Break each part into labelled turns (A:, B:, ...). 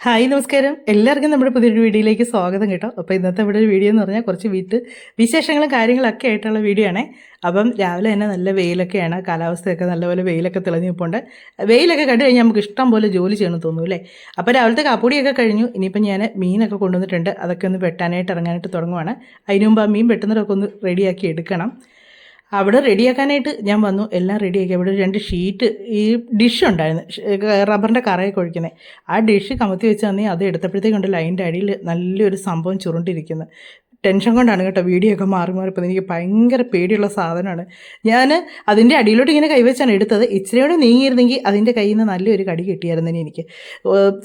A: Hi നമസ്കാരം. എല്ലാവർക്കും നമ്മുടെ പുതിയൊരു വീഡിയോയിലേക്ക് സ്വാഗതം കേട്ടോ. അപ്പോൾ ഇന്നത്തെ ഇവിടെ ഒരു വീഡിയോ എന്ന് പറഞ്ഞാൽ കുറച്ച് വീട്ട് വിശേഷങ്ങളും കാര്യങ്ങളൊക്കെ ആയിട്ടുള്ള വീഡിയോ ആണേ. അപ്പം രാവിലെ തന്നെ നല്ല വെയിലൊക്കെയാണ്. കാലാവസ്ഥയൊക്കെ നല്ലപോലെ വെയിലൊക്കെ തെളിഞ്ഞു നിൽപ്പുണ്ട് വെയിലൊക്കെ കണ്ടു കഴിഞ്ഞാൽ നമുക്ക് ഇഷ്ടം പോലെ ജോലി ചെയ്യണം തോന്നും അല്ലേ അപ്പോൾ രാവിലത്തെ കാപ്പൂടിയൊക്കെ കഴിഞ്ഞു. ഇനിയിപ്പം ഞാൻ മീനൊക്കെ കൊണ്ടുവന്നിട്ടുണ്ട്. അതൊക്കെ ഒന്ന് വെട്ടാനായിട്ട് ഇറങ്ങാനായിട്ട് തുടങ്ങുവാണ്. അതിനു മുമ്പ് ആ മീൻ വെട്ടുന്നതൊക്കെ ഒന്ന് റെഡിയാക്കി എടുക്കണം. അവിടെ റെഡിയാക്കാനായിട്ട് ഞാൻ വന്നു. എല്ലാം റെഡിയാക്കി. അവിടെ രണ്ട് ഷീറ്റ് ഈ ഡിഷ് ഉണ്ടായിരുന്നു. റബ്ബറിന്റെ കറയൊക്കെ ഒഴിക്കുന്നത് ആ ഡിഷ് കമത്തി വെച്ച് തന്നെ അത് എടുത്തപ്പോഴത്തേക്കുണ്ടല്ലോ ലൈന്റെ അടിയിൽ നല്ലൊരു സംഭവം ചുരുണ്ടിരിക്കുന്നത് ടെൻഷൻ കൊണ്ടാണ് കേട്ടോ വീഡിയോ ഒക്കെ മാറി മാറിപ്പോൾ എനിക്ക് ഭയങ്കര പേടിയുള്ള സാധനമാണ്. ഞാൻ അതിന്റെ അടിയിലോട്ട് ഇങ്ങനെ കൈവച്ചാണ് എടുത്തത്. ഇച്ചിരിയോടെ നീങ്ങിയിരുന്നെങ്കിൽ അതിന്റെ കയ്യിൽ നിന്ന് നല്ലൊരു കടി കിട്ടിയായിരുന്നു എനിക്ക്.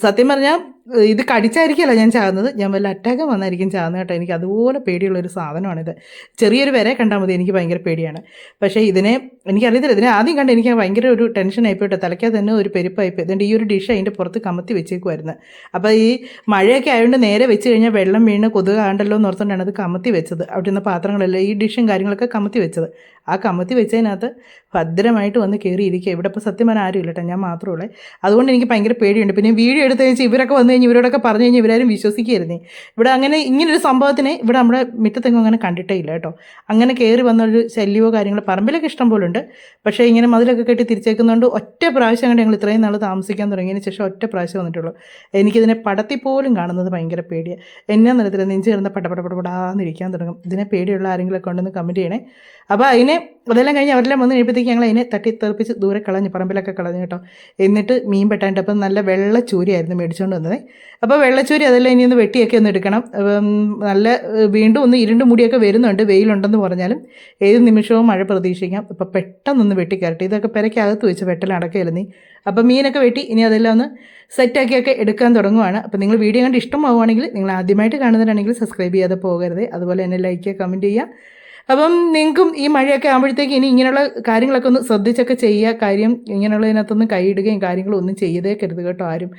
A: സത്യം പറഞ്ഞാൽ ഇത് കടിച്ചായിരിക്കല്ല ഞാൻ ചാകുന്നത് ഞാൻ വല്ല അറ്റാക്ക് വന്നായിരിക്കും ചാകുന്നത് കേട്ടോ. എനിക്ക് അതുപോലെ പേടിയുള്ള പേടിയുള്ളൊരു സാധനമാണിത്. ചെറിയൊരു വരെ കണ്ടാൽ മതി. എനിക്ക് ഭയങ്കര പേടിയാണ്. പക്ഷേ ഇതിനെ എനിക്കറിയത്തില്ല. ഇതിനെ ആദ്യം കണ്ട് എനിക്ക് ഭയങ്കര ഒരു ടെൻഷൻ ആയിപ്പോട്ടെ തലയ്ക്കാതെ തന്നെ ഒരു പെരുപ്പായിപ്പോയി അതുകൊണ്ട് ഈ ഒരു ഡിഷ് അതിന്റെ പുറത്ത് കമത്തി വെച്ചേക്കുമായിരുന്നു അപ്പോൾ ഈ മഴയൊക്കെ ആയതുകൊണ്ട് നേരെ വെച്ച് കഴിഞ്ഞാൽ വെള്ളം വീണ് കൊതുകാണ്ടല്ലോ എന്ന് ഓർത്തുകൊണ്ടാണ് അത് കമത്തി വെച്ചത്. അവിടെ നിന്ന് പാത്രങ്ങളെല്ലാം ഈ ഡിഷും കാര്യങ്ങളൊക്കെ കമത്തി വെച്ചത്. ആ കമത്തി വെച്ചതിനകത്ത് ഭദ്രമായിട്ട് വന്ന് കയറിയിരിക്കുക ഇവിടെ ഇപ്പോൾ സത്യം പറഞ്ഞാൽ ആരും ഇല്ലട്ടെ ഞാൻ മാത്രമേ അതുകൊണ്ട് എനിക്ക് ഭയങ്കര പേടിയുണ്ട്. പിന്നെ വീഡിയോ എടുത്ത് കഴിഞ്ഞാൽ ഇവരൊക്കെ വന്നു കഴിഞ്ഞാൽ ഇവരോടൊക്കെ പറഞ്ഞു കഴിഞ്ഞാൽ ഇവരാരും വിശ്വസിക്കുകയായിരുന്നേ ഇവിടെ അങ്ങനെ ഇങ്ങനൊരു സംഭവത്തിനെ ഇവിടെ നമ്മുടെ മുറ്റത്തെങ്ങും അങ്ങനെ കണ്ടിട്ടേ ഇല്ല കേട്ടോ. അങ്ങനെ കയറി വന്നൊരു ശല്യമോ കാര്യങ്ങളോ പറമ്പിലൊക്കെ ഇഷ്ടം പോലെ ഉണ്ട്. പക്ഷേ ഇങ്ങനെ മതിലൊക്കെ കെട്ടി തിരിച്ചേക്കുന്നതുകൊണ്ട് ഒറ്റ പ്രാവശ്യം കണ്ട് ഞങ്ങൾ ഇത്രയും നാൾ താമസിക്കാൻ തുടങ്ങിയതിന് ശേഷം ഒറ്റ പ്രാവശ്യം വന്നിട്ടുള്ളൂ. എനിക്കിതിനെ പടത്തിൽ പോലും കാണുന്നത് ഭയങ്കര പേടിയാണ് എന്നാ നിലത്തിൽ നെഞ്ച് കിടന്ന പട പട പടപടാന്നിരിക്കാൻ തുടങ്ങും. ഇതിനെ പേടിയുള്ള ആരെങ്കിലുമൊക്കെ ഉണ്ടെന്ന് കമന്റ് ചെയ്യണേ. അപ്പോൾ അതിനെ അതെല്ലാം കഴിഞ്ഞ് അവരെല്ലാം വന്ന് കഴിയുമ്പോഴത്തേക്ക് ഞങ്ങൾ അതിനെ തട്ടി തെറിപ്പിച്ച് ദൂരെ കളഞ്ഞ് പറമ്പിലൊക്കെ കളഞ്ഞു കേട്ടോ. എന്നിട്ട് മീൻ പെട്ടാണ്ട് അപ്പം നല്ല വെള്ളച്ചൂരിയായിരുന്നു മേടിച്ചുകൊണ്ട് വന്നത്. അപ്പോൾ വെള്ളച്ചൂരി അതെല്ലാം ഇനി ഒന്ന് വെട്ടിയൊക്കെ ഒന്ന് എടുക്കണം. നല്ല വീണ്ടും ഒന്ന് ഇരുണ്ട് മുടിയൊക്കെ വരുന്നുണ്ട്. വെയിലുണ്ടെന്ന് പറഞ്ഞാലും ഏത് നിമിഷവും മഴ പ്രതീക്ഷിക്കാം. അപ്പോൾ പെട്ടെന്നൊന്ന് വെട്ടിക്കയറട്ടെ ഇതൊക്കെ പെരയ്ക്കകത്ത് വെച്ച് വെട്ടലടക്കയില്ല നീ? അപ്പം മീനൊക്കെ വെട്ടി ഇനി അതെല്ലാം ഒന്ന് സെറ്റാക്കിയൊക്കെ എടുക്കാൻ തുടങ്ങുവാണ്. അപ്പോൾ നിങ്ങൾ വീഡിയോ കണ്ട് ഇഷ്ടമാവുകയാണെങ്കിൽ നിങ്ങൾ ആദ്യമായിട്ട് കാണുന്നവരാണെങ്കിൽ സബ്സ്ക്രൈബ് ചെയ്യാതെ പോകരുത്. അതുപോലെ തന്നെ ലൈക്ക് കമന്റ് ചെയ്യുക. അപ്പം നിങ്ങൾക്കും ഈ മഴയൊക്കെ ആകുമ്പോഴത്തേക്ക് ഇനി ഇങ്ങനെയുള്ള കാര്യങ്ങളൊക്കെ ഒന്ന് ശ്രദ്ധിച്ചൊക്കെ ചെയ്യുക. കാര്യം ഇങ്ങനെയുള്ളതിനകത്തൊന്നും കൈയിടുകയും കാര്യങ്ങളും ഒന്നും ചെയ്തേക്കരുത് കേട്ടോ ആരും.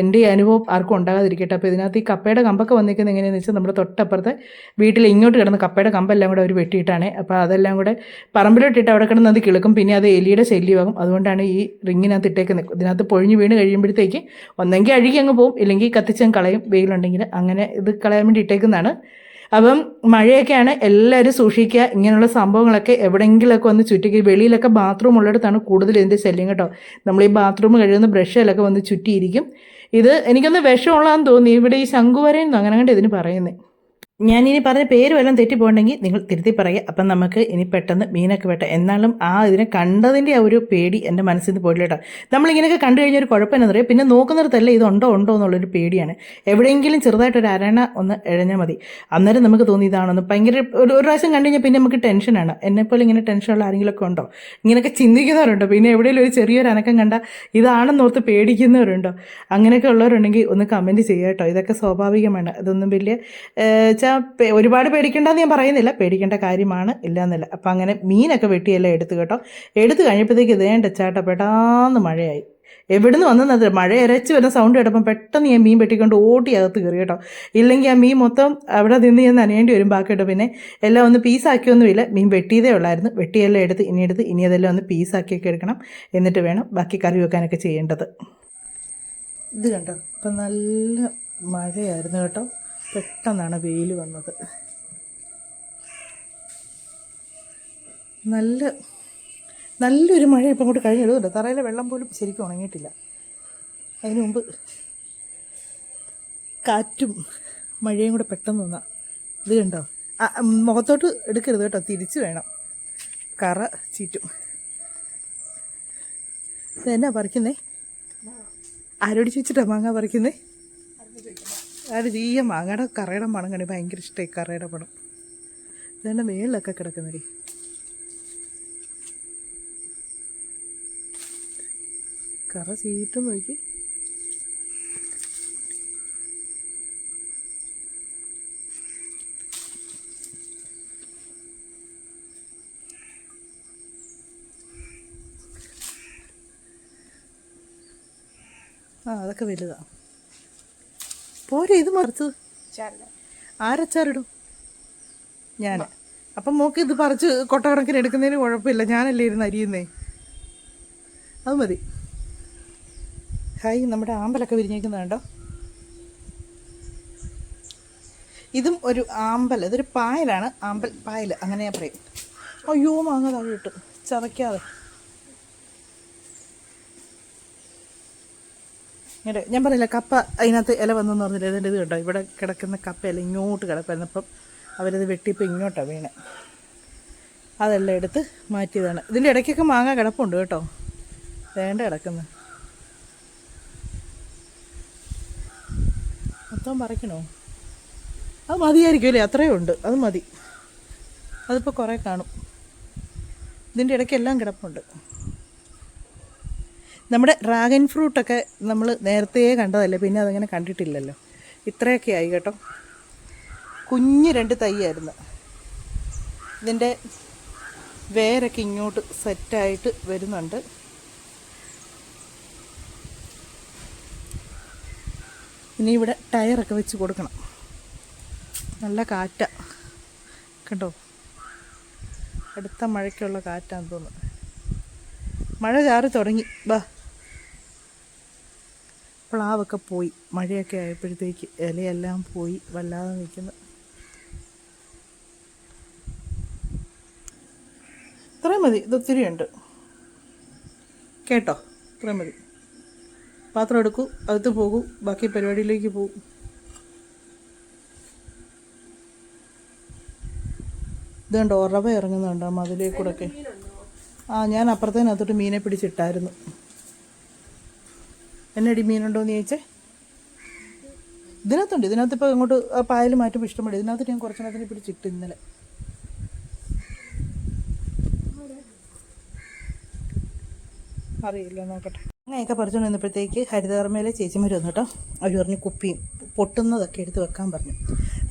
A: എന്റെ അനുഭവം ആർക്കും ഉണ്ടാകാതിരിക്കട്ടെ. അപ്പോൾ ഇതിനകത്ത് ഈ കപ്പയുടെ കമ്പൊക്കെ വന്നിരിക്കുന്നത് എങ്ങനെയാണെന്ന് വെച്ചാൽ നമ്മുടെ തൊട്ടപ്പുറത്തെ വീട്ടിൽ ഇങ്ങോട്ട് കിടന്ന് കപ്പയുടെ കമ്പെല്ലാം കൂടെ അവർ വെട്ടിയിട്ടാണ്. അപ്പോൾ അതെല്ലാം കൂടെ പറമ്പിലോട്ടിട്ട് അവിടെ കിടന്ന് അത് കിളക്കും. പിന്നെ അത് എലിയുടെ ശല്യമാകും. അതുകൊണ്ടാണ് ഈ റിങ്ങിനകത്ത് ഇട്ടേക്കുന്നത്. ഇതിനകത്ത് പൊഴിഞ്ഞ് വീണ് കഴിയുമ്പോഴത്തേക്ക് ഒന്നെങ്കിൽ അഴുകി അങ്ങ് പോകും ഇല്ലെങ്കിൽ കത്തിച്ചങ്ങ് കളയും. വെയിലുണ്ടെങ്കിൽ അങ്ങനെ ഇത് കളയാൻ വേണ്ടി ഇട്ടേക്കുന്നതാണ്. അപ്പം മഴയൊക്കെയാണ് എല്ലാവരും സൂക്ഷിക്കുക. ഇങ്ങനെയുള്ള സംഭവങ്ങളൊക്കെ എവിടെയെങ്കിലുമൊക്കെ വന്ന് ചുറ്റിക്ക് വെളിയിലൊക്കെ ബാത്റൂം ഉള്ളിടത്താണ് കൂടുതൽ എന്ത് ശല്യം കേട്ടോ. നമ്മൾ ഈ ബാത്റൂം കഴുകുന്ന ബ്രഷിലൊക്കെ വന്ന് ചുറ്റിയിരിക്കും. ഇത് എനിക്കൊന്ന് വിഷമുള്ളതെന്ന് തോന്നി. ഇവിടെ ഈ ശംഖുവരയെന്നോ അങ്ങനെ കണ്ട് ഇതിന് പറയുന്നത് ഞാനിനി പറഞ്ഞ പേര് വല്ലതും തെറ്റിപ്പോണ്ടെങ്കിൽ നിങ്ങൾ തിരുത്തി പറയുക. അപ്പം നമുക്ക് ഇനി പെട്ടെന്ന് മീനൊക്കെ വെട്ട. എന്നാലും ആ ഇതിനെ കണ്ടതിന്റെ ആ ഒരു പേടി എന്റെ മനസ്സിൽ നിന്ന് പോയില്ല കേട്ടോ. നമ്മളിങ്ങനെയൊക്കെ കണ്ടു കഴിഞ്ഞാൽ ഒരു കുഴപ്പം എന്താ പറയുക പിന്നെ നോക്കുന്നിടത്തല്ല ഇതുണ്ടോ ഉണ്ടോ എന്നുള്ളൊരു പേടിയാണ്. എവിടെയെങ്കിലും ചെറുതായിട്ടൊരു അരണ ഒന്ന് എഴഞ്ഞാൽ മതി. അന്നേരം നമുക്ക് തോന്നി ഇതാണെന്ന്. ഭയങ്കര ഒരു ഒരു പ്രാവശ്യം കണ്ടു കഴിഞ്ഞാൽ പിന്നെ നമുക്ക് ടെൻഷനാണ് എന്നെപ്പോലെ ഇങ്ങനെ ടെൻഷനുള്ള ആരെങ്കിലുമൊക്കെ ഉണ്ടോ? ഇങ്ങനെയൊക്കെ ചിന്തിക്കുന്നവരുണ്ടോ? പിന്നെ എവിടെയെങ്കിലും ഒരു ചെറിയൊരു അനക്കം കണ്ട ഇതാണെന്നോർത്ത് പേടിക്കുന്നവരുണ്ടോ? അങ്ങനെയൊക്കെ ഉള്ളവരുണ്ടെങ്കിൽ ഒന്ന് കമന്റ് ചെയ്യാം കേട്ടോ. ഇതൊക്കെ സ്വാഭാവികമാണ്. ഇതൊന്നും വലിയ ഒരുപാട് പേടിക്കേണ്ടെന്ന് ഞാൻ പറയുന്നില്ല. പേടിക്കേണ്ട കാര്യമാണ് ഇല്ല എന്നല്ല അപ്പം അങ്ങനെ മീനൊക്കെ വെട്ടിയെല്ലാം എടുത്തു കേട്ടോ. എടുത്തു കഴിഞ്ഞപ്പോഴത്തേക്ക് ഇതേണ്ട ചേട്ട പെടാന്ന് മഴയായി. എവിടുന്ന് വന്നത് മഴ ഇരച്ച് വരുന്ന സൗണ്ട് കേട്ടപ്പം പെട്ടെന്ന് ഞാൻ മീൻ വെട്ടിക്കൊണ്ട് ഓട്ടി അകത്ത് കയറി കേട്ടോ. ഇല്ലെങ്കിൽ ആ മീൻ മൊത്തം അവിടെ നിന്ന് ഞാൻ നനയേണ്ടി വരും. ബാക്കി കേട്ടോ. പിന്നെ എല്ലാം ഒന്ന് പീസാക്കിയൊന്നുമില്ല മീൻ വെട്ടിയതേ ഉള്ളായിരുന്നു. വെട്ടിയെല്ലാം എടുത്ത് ഇനി എടുത്ത് ഇനി അതെല്ലാം ഒന്ന് പീസാക്കിയൊക്കെ എടുക്കണം. എന്നിട്ട് വേണം ബാക്കി കറി വെക്കാനൊക്കെ ചെയ്യേണ്ടത്. ഇത് കണ്ടോ? ഇപ്പം നല്ല മഴയായിരുന്നു കേട്ടോ. പെട്ടെന്നാണ് വെയിൽ വന്നത്. നല്ല നല്ലൊരു മഴ ഇപ്പം അങ്ങോട്ട് കഴിഞ്ഞു കേട്ടോ തറയിലെ വെള്ളം പോലും ശരിക്കും ഉണങ്ങിയിട്ടില്ല. അതിനു മുമ്പ് കാറ്റും മഴയും കൂടെ പെട്ടെന്ന് വന്നാൽ ഇത് കണ്ടോ? മുഖത്തോട്ട് എടുക്കരുത് കേട്ടോ. തിരിച്ച് വേണം. കറ ചീറ്റും. ഇതെന്നാ പറിക്കുന്നേ? ആരോട് ചോദിച്ചിട്ടാ മാങ്ങ പറിക്കുന്നേ? ആര് ഈ മാങ്ങയുടെ കറയുടെ മണം കണി ഭയങ്കര ഇഷ്ടമായി കറയുടെ മണം. ഇതെന്നെ മേളിലൊക്കെ കിടക്കുന്നടി. കറ ചീത്ത നോക്കി. ആ അതൊക്കെ വലുതാ. പോരെ ഇത് മറിച്ചത് ആരച്ചാറിടും ഞാൻ അപ്പം മോക്ക് ഇത് പറിച്ച് കൊട്ടകണക്കിന് എടുക്കുന്നതിന് കുഴപ്പമില്ല. ഞാനല്ലേ ഇരുന്ന് അരിയുന്നേ. അത് മതി. ഹായ് നമ്മുടെ ആമ്പലൊക്കെ വിരിഞ്ഞേക്കുന്നുണ്ടോ ഇതും ഒരു ആമ്പൽ. ഇതൊരു പായലാണ്. ആമ്പൽ പായൽ. അങ്ങനെ ഞാൻ പറയും. അയ്യോ മാങ്ങ താഴെ ഇട്ടു. ചതയ്ക്കാതെ. ഇങ്ങനെ ഞാൻ പറയില്ല കപ്പ അതിനകത്ത് ഇല വന്നെന്ന് പറഞ്ഞില്ല ഇതിന്റെ ഇത് കേട്ടോ ഇവിടെ കിടക്കുന്ന കപ്പയില ഇങ്ങോട്ട് കിടക്കുമായിരുന്നു അപ്പം അവരത് വെട്ടിയപ്പോൾ ഇങ്ങോട്ടാണ് വീണേ. അതെല്ലാം എടുത്ത് മാറ്റിയതാണ്. ഇതിന്റെ ഇടയ്ക്കൊക്കെ മാങ്ങ കിടപ്പുണ്ട് കേട്ടോ. വേണ്ട കിടക്കുന്നു. മൊത്തം പറിക്കണോ? അത് മതിയായിരിക്കും അല്ലേ? അത്രയും ഉണ്ട്. അത് മതി. അതിപ്പോൾ കുറേ കാണും. ഇതിന്റെ ഇടയ്ക്കെല്ലാം കിടപ്പുണ്ട്. നമ്മുടെ ഡ്രാഗൺ ഫ്രൂട്ടൊക്കെ നമ്മൾ നേരത്തെ കണ്ടതല്ലേ പിന്നെ അതങ്ങനെ കണ്ടിട്ടില്ലല്ലോ. ഇത്രയൊക്കെ ആയി കേട്ടോ. കുഞ്ഞ് രണ്ട് തൈയായിരുന്നു. ഇതിന്റെ വേരൊക്കെ ഇങ്ങോട്ട് സെറ്റായിട്ട് വരുന്നുണ്ട്. ഇനി ഇവിടെ ടയറൊക്കെ വെച്ച് കൊടുക്കണം. നല്ല കാറ്റ. കണ്ടോ? അടുത്ത മഴയ്ക്കുള്ള കാറ്റാന്ന് തോന്നുന്നു. മഴ ചാറി തുടങ്ങി. ബാ. പ്ലാവൊക്കെ പോയി. മഴയൊക്കെ ആയപ്പോഴത്തേക്ക് ഇലയെല്ലാം പോയി. വല്ലാതെ നിൽക്കുന്നു. ഇത്രയും മതി. ഇതൊത്തിരി ഉണ്ട്. കേട്ടോ? ഇത്രയും മതി. പാത്രം എടുക്കൂ. അകത്ത് പോകൂ. ബാക്കി പരിപാടിയിലേക്ക് പോകും. ഇത് കണ്ടോ? ഉറവ ഇറങ്ങുന്നുണ്ടോ. മതിലേ ഒക്കെ ആ ഞാൻ അപ്പുറത്തേനകത്തോട്ട് മീനെ പിടിച്ചിട്ടായിരുന്നു. എന്നടി മീനുണ്ടോയെന്ന് ചോദിച്ചേ? ഇതിനകത്തുണ്ട്. ഇതിനകത്ത് ഇപ്പോൾ ഇങ്ങോട്ട് ആ പായൽ മാറ്റുമ്പോൾ ഇഷ്ടപ്പെടും ഇതിനകത്ത് ഞാൻ കുറച്ചെണ്ണത്തിന് പിടിച്ചിട്ട് ഇന്നലെ. അറിയില്ല നോക്കട്ടെ. അങ്ങനെയൊക്കെ പറിച്ചുകൊണ്ട് വന്നപ്പോഴത്തേക്ക് ഹരിതകർമ്മയിലെ ചേച്ചിമാർ വന്നു അവർ പറഞ്ഞു കുപ്പിയും പൊട്ടുന്നതൊക്കെ എടുത്ത് വെക്കാൻ പറഞ്ഞു.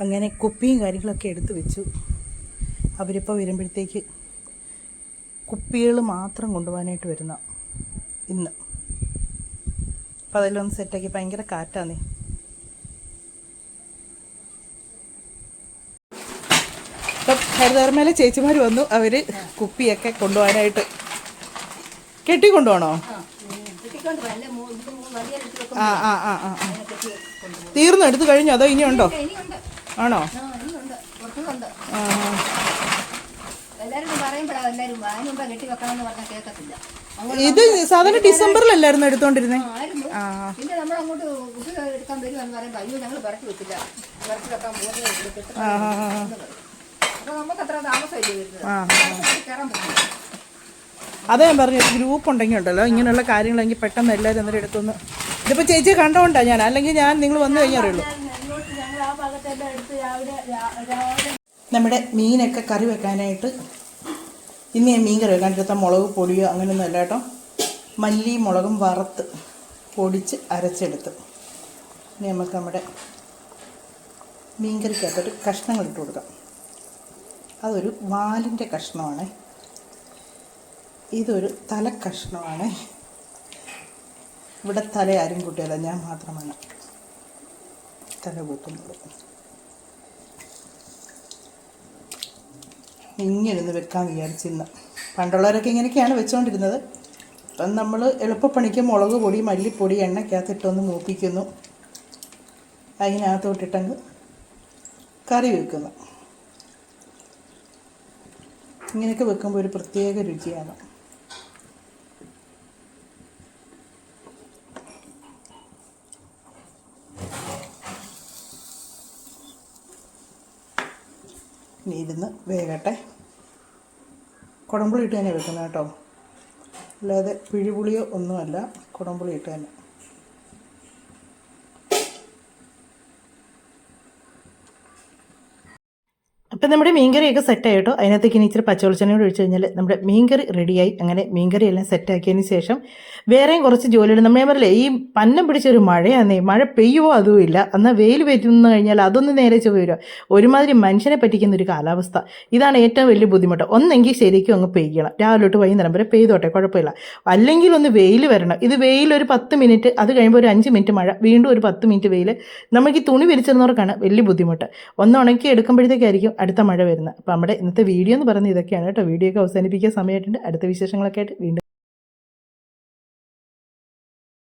A: അങ്ങനെ കുപ്പിയും കാര്യങ്ങളൊക്കെ എടുത്ത് വെച്ചു. അവരിപ്പോൾ വരുമ്പോഴത്തേക്ക് കുപ്പികൾ മാത്രം കൊണ്ടുപോകാനായിട്ട് വരുന്ന ഇന്ന്. അപ്പം അതിലൊന്ന് സെറ്റാക്കി ഭയങ്കര കാറ്റാന്നേ. ഇപ്പം ഹരിതകർമ്മയിലെ ചേച്ചിമാർ വന്നു. അവർ കുപ്പിയൊക്കെ കൊണ്ടുപോകാനായിട്ട്.
B: കെട്ടി കൊണ്ടുപോകണോ
A: ആ ആ ആ ആ. തീർന്നു. എടുത്തു കഴിഞ്ഞു? അതോ ഇനിയുണ്ടോ. ആണോ?
B: ആ. എല്ലാവരും പറയുമ്പോഴാ എല്ലാവരും അതിന് മുമ്പേ കെട്ടി വെക്കണമെന്ന് പറഞ്ഞാൽ കേൾക്കത്തില്ല.
A: ഇത് സാധാരണ ഡിസംബറിലല്ലായിരുന്നു എടുത്തോണ്ടിരുന്നേ.
B: അതെ
A: ആ.
B: പിന്നെ നമ്മൾ അങ്ങോട്ട് കുട്ടി എടുക്കാൻ വരുമെന്ന് പറയുമ്പോൾ അയ്യോ ഞങ്ങൾ പറക്കി വെച്ചില്ല. പറക്കി വെക്കാൻ പോകുന്നത്
A: ആ ആ ആ.
B: അപ്പൊ നമുക്ക് അത്ര താമസമില്ല വരുന്നത്?
A: ആ.
B: നമുക്ക് കയറാൻ പറ്റില്ല
A: അതാ ഞാൻ പറഞ്ഞു ഗ്രൂപ്പ് ഉണ്ടെങ്കിൽ ഉണ്ടല്ലോ ഇങ്ങനെയുള്ള കാര്യങ്ങളെങ്കിൽ പെട്ടെന്ന് എല്ലാവരും അന്നേരം എടുത്തൊന്ന്. ഇതിപ്പോൾ ചേച്ചി കണ്ടോണ്ടാ ഞാൻ അല്ലെങ്കിൽ ഞാൻ നിങ്ങൾ വന്നു കഴിഞ്ഞാൽ അറിയുള്ളൂ നമ്മുടെ മീനൊക്കെ കറി വെക്കാനായിട്ട് ഇന്ന് ഞാൻ മീൻ കറി വെക്കാൻ എടുത്ത മുളക് പൊടിയോ അങ്ങനെയൊന്നും അല്ല കേട്ടോ. മല്ലി മുളകും വറുത്ത് പൊടിച്ച് അരച്ചെടുത്ത്. ഇനി നമുക്ക് നമ്മുടെ മീൻ കറിക്കകത്തൊരു കഷ്ണങ്ങൾ ഇട്ട് കൊടുക്കാം. അതൊരു വാലിന്റെ കഷ്ണമാണ്. ഇതൊരു തല കഷ്ണമാണ് ഇവിടെ തല ആരും കൂട്ടിയല്ല ഞാൻ മാത്രമാണ് തല കൂട്ടുന്നത്. ഇങ്ങനെ ഒന്ന് വെക്കാൻ വിചാരിച്ചിരുന്നു. പണ്ടുള്ളവരൊക്കെ ഇങ്ങനെയൊക്കെയാണ് വെച്ചുകൊണ്ടിരുന്നത് അപ്പം നമ്മൾ എളുപ്പപ്പണിക്ക് മുളക് പൊടി മല്ലിപ്പൊടി എണ്ണയ്ക്കകത്തിട്ടൊന്ന് മൂപ്പിക്കുന്നു. അതിനകത്തോട്ടിട്ടങ്ങ് കറി വെക്കുന്നു. ഇങ്ങനെയൊക്കെ വെക്കുമ്പോൾ ഒരു പ്രത്യേക രുചിയാണ്. ഇനി ഇരുന്ന് വേകട്ടെ. കുടംപുളി ഇട്ട് തന്നെ വെക്കുന്നത് കേട്ടോ. അല്ലാതെ പിഴിപുളിയോ ഒന്നുമല്ല. കുടംപുളി ഇട്ട് തന്നെ. അപ്പം നമ്മുടെ മീൻകറിയൊക്കെ സെറ്റായി കേട്ടോ അതിനകത്തേക്ക് ഇനി ഇച്ചിരി പച്ചവെളിച്ചെണ്ണ കൂടി ഒഴിച്ച് കഴിഞ്ഞാൽ നമ്മുടെ മീൻകറി റെഡിയായി അങ്ങനെ മീൻകറി എല്ലാം സെറ്റാക്കിയതിന് ശേഷം വേറെയും കുറച്ച് ജോലിയുണ്ട്. നമ്മൾ ഞാൻ പറയില്ലേ ഈ പന്നം പിടിച്ചൊരു മഴയാന്നേ മഴ പെയ്യുമോ ഇല്ല. എന്നാൽ വെയിൽ വരുന്നു കഴിഞ്ഞാൽ അതൊന്ന് നേരെ ചൊവ്വ വരിക. ഒരുമാതിരി മനുഷ്യനെ പറ്റിക്കുന്ന ഒരു കാലാവസ്ഥ. ഇതാണ് ഏറ്റവും വലിയ ബുദ്ധിമുട്ട്. ഒന്നെങ്കിൽ ശരിക്കും അങ്ങ് പെയ്യണം. രാവിലെ തൊട്ട് വൈകുന്നേരം വരെ പെയ്തോട്ടെ കുഴപ്പമില്ല. അല്ലെങ്കിൽ ഒന്ന് വെയിൽ വരണം. ഇത് വെയിൽ ഒരു പത്ത് മിനിറ്റ് അത് കഴിയുമ്പോൾ ഒരു അഞ്ച് മിനിറ്റ് മഴ വീണ്ടും ഒരു പത്ത് മിനിറ്റ് വെയിൽ. നമുക്ക് ഈ തുണി വിരിച്ചിരുന്നവർക്കാണ് വലിയ ബുദ്ധിമുട്ട്. ഒന്ന് ഉണക്കി എടുക്കുമ്പോഴത്തേക്കായിരിക്കും അടുത്ത മഴ വരുന്നത്. അപ്പോൾ നമ്മുടെ ഇന്നത്തെ വീഡിയോ എന്ന് പറയുന്നത് ഇതൊക്കെയാണ് കേട്ടോ. വീഡിയോ ഒക്കെ അവസാനിപ്പിക്കാൻ സമയമായിട്ടുണ്ട്. അടുത്ത വിശേഷങ്ങളൊക്കെ ആയിട്ട് വീണ്ടും